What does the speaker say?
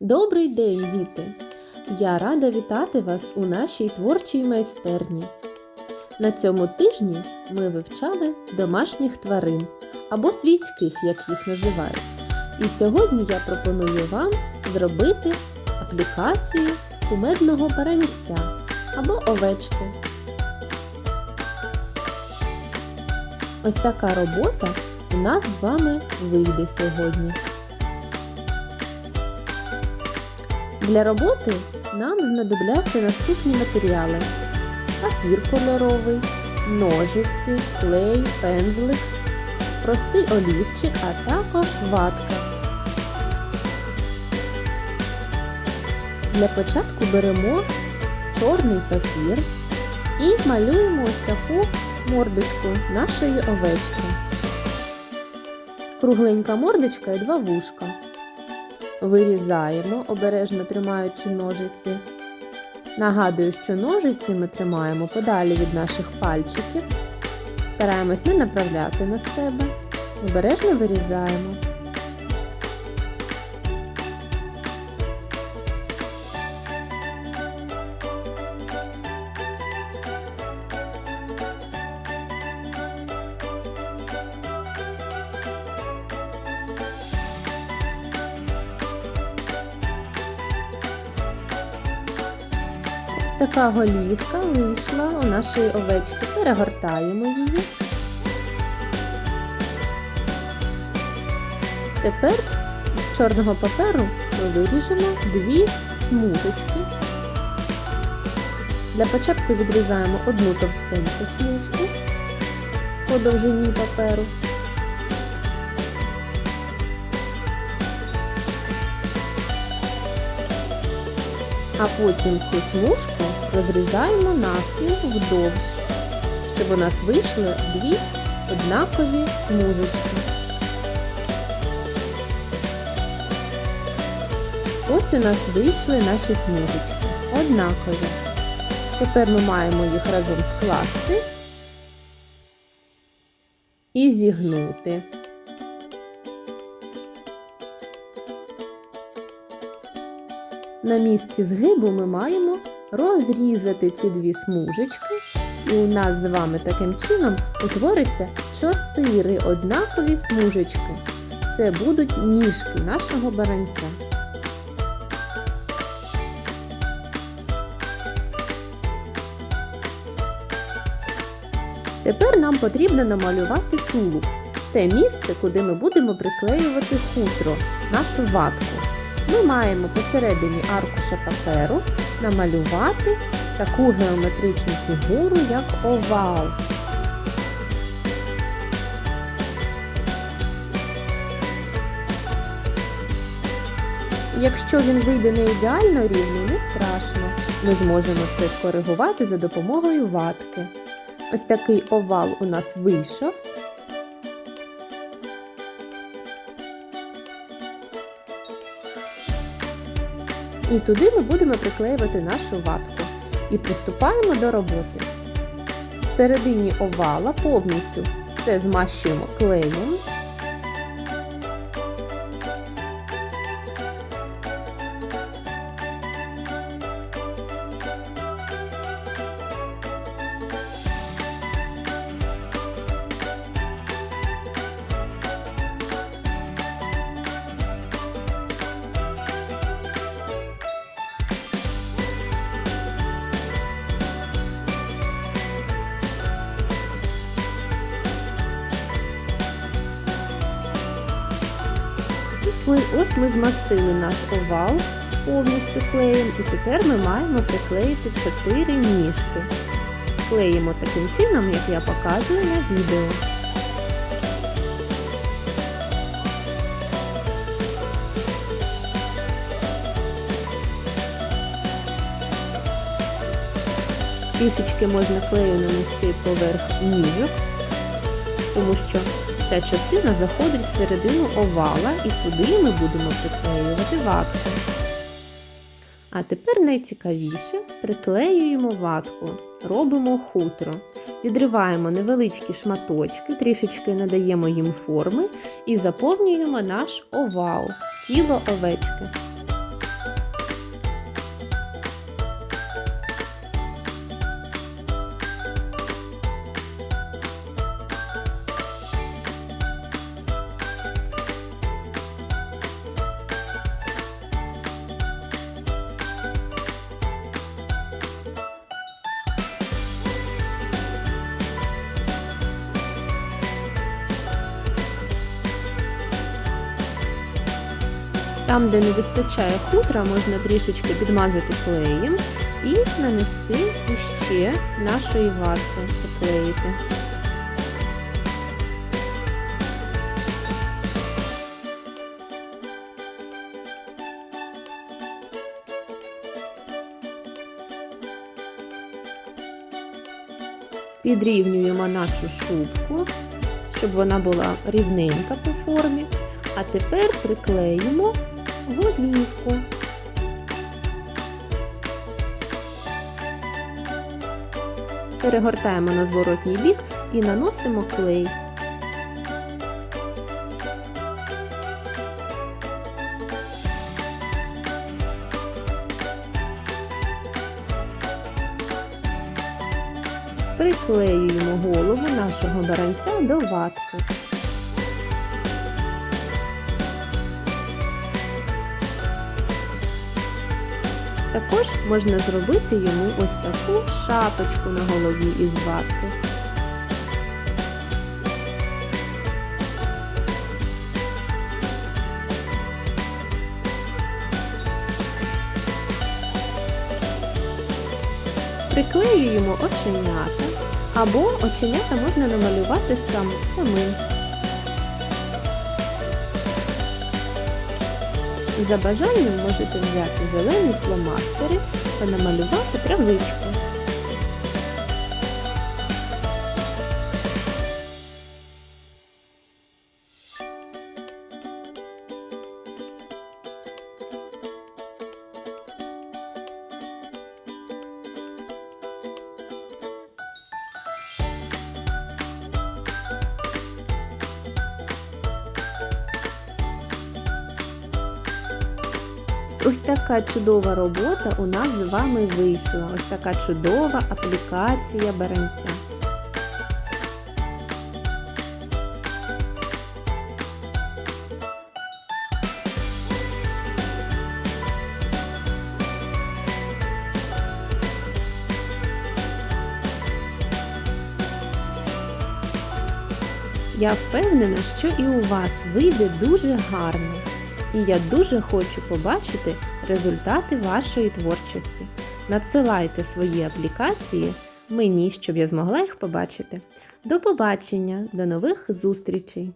Добрий день, діти! Я рада вітати вас у нашій творчій майстерні. На цьому тижні ми вивчали домашніх тварин або свійських, як їх називають. І сьогодні я пропоную вам зробити аплікацію кумедного паренця або овечки. Ось така робота у нас з вами вийде сьогодні. Для роботи нам знадобляться наступні матеріали: папір кольоровий, ножиці, клей, пензлик, простий олівчик, а також ватка. Для початку беремо чорний папір і малюємо ось таку мордочку нашої овечки. Кругленька мордочка і два вушка. Вирізаємо, обережно тримаючи ножиці. Нагадую, що ножиці ми тримаємо подалі від наших пальчиків. Стараємось не направляти на себе. Обережно вирізаємо. Така голівка вийшла у нашої овечки. Перегортаємо її. Тепер з чорного паперу ми виріжемо дві смужечки. Для початку відрізаємо одну товстеньку смужку по довжині паперу. А потім цю смужку розрізаємо навпіл вдовж, щоб у нас вийшли дві однакові смужечки. Ось у нас вийшли наші смужечки. Однакові. Тепер ми маємо їх разом скласти і зігнути. На місці згибу ми маємо розрізати ці дві смужечки, і у нас з вами таким чином утвориться чотири однакові смужечки. Це будуть ніжки нашого баранця. Тепер нам потрібно намалювати тулуб. Те місце, куди ми будемо приклеювати хутро, нашу ватку. Ми маємо посередині аркуша паперу намалювати таку геометричну фігуру, як овал. Якщо він вийде не ідеально рівний, не страшно. Ми зможемо це скоригувати за допомогою ватки. Ось такий овал у нас вийшов. І туди ми будемо приклеювати нашу ватку. І приступаємо до роботи. В середині овала повністю все змащуємо клеєм. Ми, ось ми змастили наш овал повністю клеєм, і тепер ми маємо приклеїти чотири ніжки. Клеїмо таким чином, як я показую на відео. Трішечки можна клею нанести поверх ніжок, тому що Ця частина заходить в середину овала і туди ми будемо приклеювати ватку. А тепер найцікавіше приклеюємо ватку, робимо хутро. Відриваємо невеличкі шматочки, трішечки надаємо їм форми і заповнюємо наш овал, тіло овечки. Там, де не вистачає хутра, можна трішечки підмазати клеєм і нанести іще нашої ватки, поклеїти. Підрівнюємо нашу шубку, щоб вона була рівненька по формі. А тепер приклеїмо голівку. Перегортаємо на зворотній бік і наносимо клей. Приклеюємо голову нашого баранця до ватки. Також можна зробити йому ось таку шапочку на голові із ватки. Приклеюємо оченята, або оченята можна намалювати сам самим. За бажанням можете взяти зелені фломастери та намалювати травичку. Ось така чудова робота у нас з вами вийшла. Ось така чудова аплікація баранця. Я впевнена, що і у вас вийде дуже гарно. І я дуже хочу побачити результати вашої творчості. Надсилайте свої аплікації мені, щоб я змогла їх побачити. До побачення, до нових зустрічей!